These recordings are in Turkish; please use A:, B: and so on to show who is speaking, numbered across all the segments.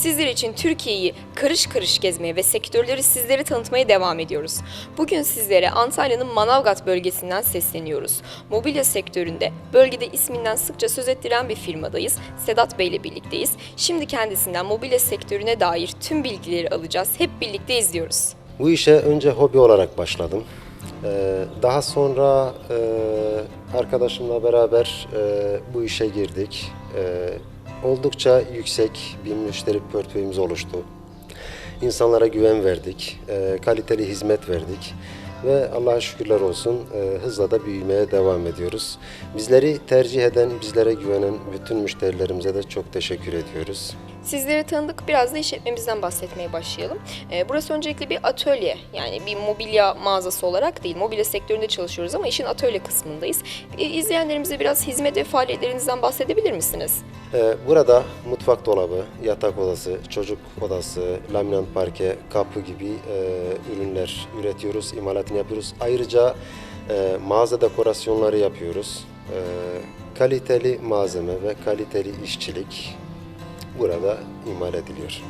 A: Sizler için Türkiye'yi karış karış gezmeye ve sektörleri sizlere tanıtmaya devam ediyoruz. Bugün sizlere Antalya'nın Manavgat bölgesinden sesleniyoruz. Mobilya sektöründe bölgede isminden sıkça söz ettiren bir firmadayız. Sedat Bey ile birlikteyiz. Şimdi kendisinden mobilya sektörüne dair tüm bilgileri alacağız. Hep birlikte izliyoruz.
B: Bu işe önce hobi olarak başladım. Ee, Daha sonra e, arkadaşımla beraber e, bu işe girdik. Ee, Oldukça yüksek bir müşteri portföyümüz oluştu. İnsanlara güven verdik, e, kaliteli hizmet verdik ve Allah'a şükürler olsun e, hızla da büyümeye devam ediyoruz. Bizleri tercih eden, bizlere güvenen bütün müşterilerimize de çok teşekkür ediyoruz.
A: Sizleri tanıdık biraz da işletmemizden bahsetmeye başlayalım. Ee, burası öncelikle bir atölye yani bir mobilya mağazası olarak değil. Mobilya sektöründe çalışıyoruz ama işin atölye kısmındayız. Ee, izleyenlerimize biraz hizmet ve faaliyetlerinizden bahsedebilir misiniz?
B: Ee, Burada mutfak dolabı, yatak odası, çocuk odası, laminant parke, kapı gibi e, ürünler üretiyoruz, imalatını yapıyoruz. Ayrıca e, mağaza dekorasyonları yapıyoruz. E, kaliteli malzeme ve kaliteli işçilik burada imal ediliyor.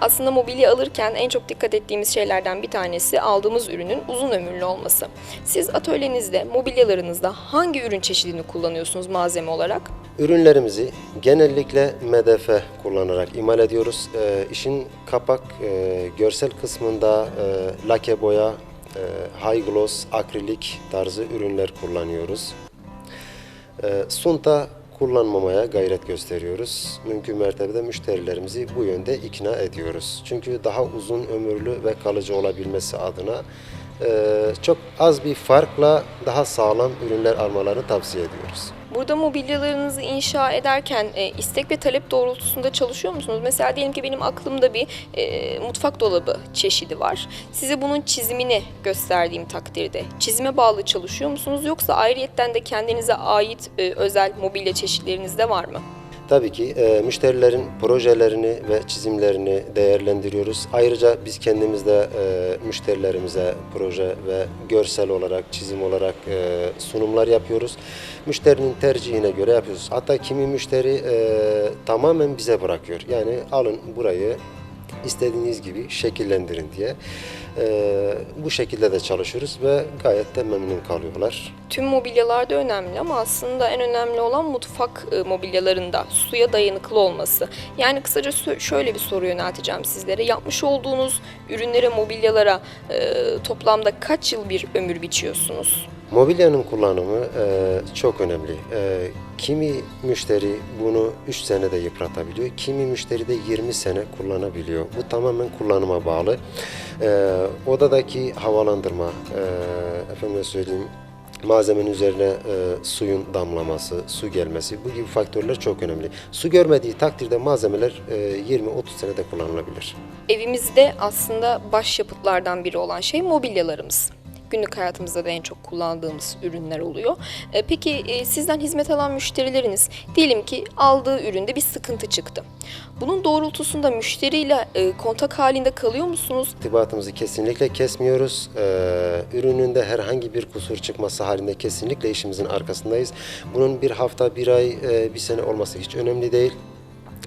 A: Aslında mobilya alırken en çok dikkat ettiğimiz şeylerden bir tanesi aldığımız ürünün uzun ömürlü olması. Siz atölyenizde, mobilyalarınızda hangi ürün çeşidini kullanıyorsunuz malzeme olarak?
B: Ürünlerimizi genellikle MDF kullanarak imal ediyoruz. E, işin kapak, e, görsel kısmında e, lake boya, e, high gloss, akrilik tarzı ürünler kullanıyoruz. E, sunta kullanmamaya gayret gösteriyoruz. Mümkün mertebede müşterilerimizi bu yönde ikna ediyoruz. Çünkü daha uzun ömürlü ve kalıcı olabilmesi adına çok az bir farkla daha sağlam ürünler almalarını tavsiye ediyoruz.
A: Burada mobilyalarınızı inşa ederken e, istek ve talep doğrultusunda çalışıyor musunuz? Mesela diyelim ki benim aklımda bir e, mutfak dolabı çeşidi var. Size bunun çizimini gösterdiğim takdirde çizime bağlı çalışıyor musunuz? Yoksa ayrıyetten de kendinize ait e, özel mobilya çeşitleriniz de var mı?
B: Tabii ki e, müşterilerin projelerini ve çizimlerini değerlendiriyoruz. Ayrıca biz kendimiz de e, müşterilerimize proje ve görsel olarak, çizim olarak e, sunumlar yapıyoruz. Müşterinin tercihine göre yapıyoruz. Hatta kimi müşteri e, tamamen bize bırakıyor. Yani alın burayı istediğiniz gibi şekillendirin diye. E, bu şekilde de çalışıyoruz ve gayet de memnun kalıyorlar.
A: Tüm mobilyalar da önemli ama aslında en önemli olan mutfak e, mobilyalarında suya dayanıklı olması. Yani kısaca şöyle bir soru yönelteceğim sizlere. Yapmış olduğunuz ürünlere, mobilyalara e, toplamda kaç yıl bir ömür biçiyorsunuz?
B: Mobilyanın kullanımı e, çok önemli. E, kimi müşteri bunu 3 senede yıpratabiliyor, kimi müşteri de 20 sene kullanabiliyor. Bu tamamen kullanıma bağlı. E, odadaki havalandırma, e, efendime söyleyeyim, malzemenin üzerine e, suyun damlaması, su gelmesi bu gibi faktörler çok önemli. Su görmediği takdirde malzemeler e, 20-30 senede kullanılabilir.
A: Evimizde aslında başyapıtlardan biri olan şey mobilyalarımız. Günlük hayatımızda da en çok kullandığımız ürünler oluyor. E, Peki e, sizden hizmet alan müşterileriniz diyelim ki aldığı üründe bir sıkıntı çıktı. Bunun doğrultusunda müşteriyle e, kontak halinde kalıyor musunuz?
B: İrtibatımızı kesinlikle kesmiyoruz. Ee, ürününde herhangi bir kusur çıkması halinde kesinlikle işimizin arkasındayız. Bunun bir hafta, bir ay, e, bir sene olması hiç önemli değil.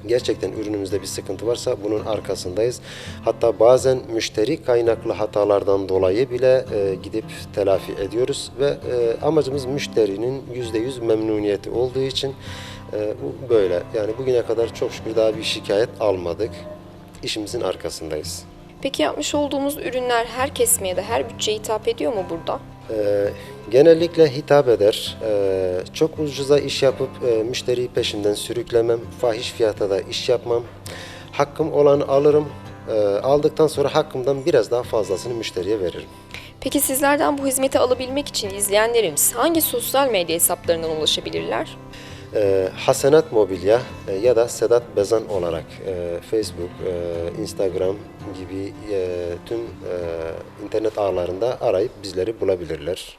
B: Gerçekten ürünümüzde bir sıkıntı varsa bunun arkasındayız. Hatta bazen müşteri kaynaklı hatalardan dolayı bile e, gidip telafi ediyoruz ve e, amacımız müşterinin %100 memnuniyeti olduğu için e, bu böyle. Yani bugüne kadar çok şükür daha bir şikayet almadık. İşimizin arkasındayız.
A: Peki yapmış olduğumuz ürünler her kesmeye de her bütçeye hitap ediyor mu burada?
B: Ee, genellikle hitap eder. Ee, çok ucuza iş yapıp e, müşteriyi peşinden sürüklemem. Fahiş fiyata da iş yapmam. Hakkım olanı alırım. Ee, aldıktan sonra hakkımdan biraz daha fazlasını müşteriye veririm.
A: Peki sizlerden bu hizmeti alabilmek için izleyenlerimiz hangi sosyal medya hesaplarından ulaşabilirler?
B: Ee, Hasenat Mobilya e, ya da Sedat Bezan olarak e, Facebook, e, Instagram gibi e, tüm e, internet ağlarında arayıp bizleri bulabilirler.